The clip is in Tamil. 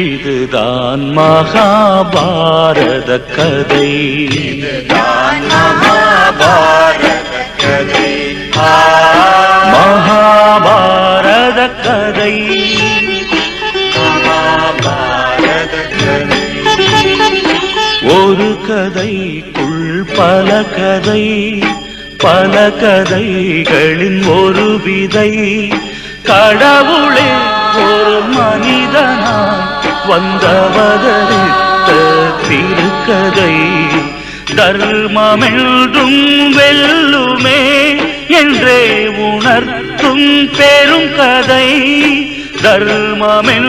இதுதான் மகாபாரத கதை. இதுதான் மகாபாரத கதை. மகாபாரத கதை. மகாபாரத கதை. ஒரு கதைக்குள் பல கதை பல கதைகளின் ஒரு விதை. கடவுளே ஒரு மனிதனாய் வந்தவதரித்த திருக்கதை தர்மமென்றும் வெல்லுமே என்றே உணர்த்தும் பெரும் கதை தர்மமென்